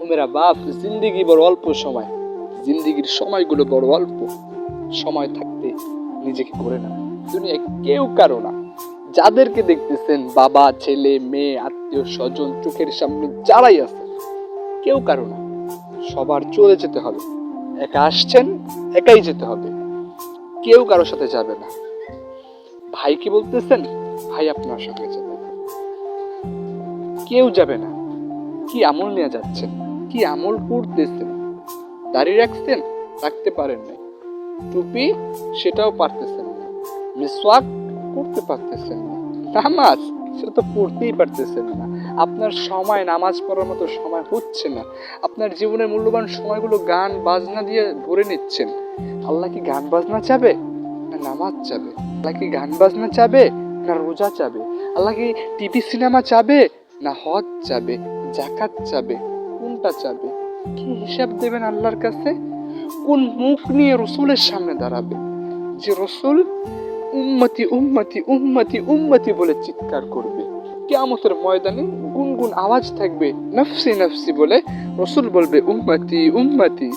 ও মেরা বাপ জিন্দিগি বড় অল্প সময়। জিন্দিগির সময়গুলো বড় অল্প সময় থাকতে নিজেকে করে না। দুনিয়ায় কেউ কারও না। যাদেরকে দেখতেছেন বাবা, ছেলে, মেয়ে, আত্মীয়, স্বজন, চোখের সামনে যারাই আছে, কেউ কারও না। সবার চলে যেতে হবে। একা আসছেন, একাই যেতে হবে। কেউ কারোর সাথে যাবে না। ভাই কি বলতেছেন? ভাই আপনার সঙ্গে যাবে কেউ যাবে না। কি আমল নিয়ে যাচ্ছেন? কি আমল করতেছেন দাঁড়িয়ে রাখছেন? রাখতে পারেন নাই। টুপি? সেটাও পারতেছেন না। মিসওয়াক করতে পারতেছেন না। নামাজ? সেটা তো পড়তেই পারতেছেন না। আপনার সময়, নামাজ পড়ার মতো সময় হচ্ছে না। আপনার জীবনের মূল্যবান সময়গুলো গান, বাজনা দিয়ে ভরে নিচ্ছেন। আল্লাহ কি গান, বাজনা চাবে? না নামাজ চাবে? আল্লাহ কি গান, বাজনা চাবে? না রোজা চাবে? আল্লাহ কি টিভি, সিনেমা চাবে? না হজ চাবে? জাকাত চাবে? কোনটা চাবে? কি হিসাব দেবেন আল্লাহর কাছে? কোন মুখ নিয়ে রসুলের সামনে দাঁড়াবে? যে রসুল উম্মতি উম্মতি উম্মতি উম্মতি বলে চিৎকার করবে। কেমতের ময়দানে গুনগুন আওয়াজ থাকবে, নফসি নফসি বলে রসুল বলবে, উম্মতি উম্মতি।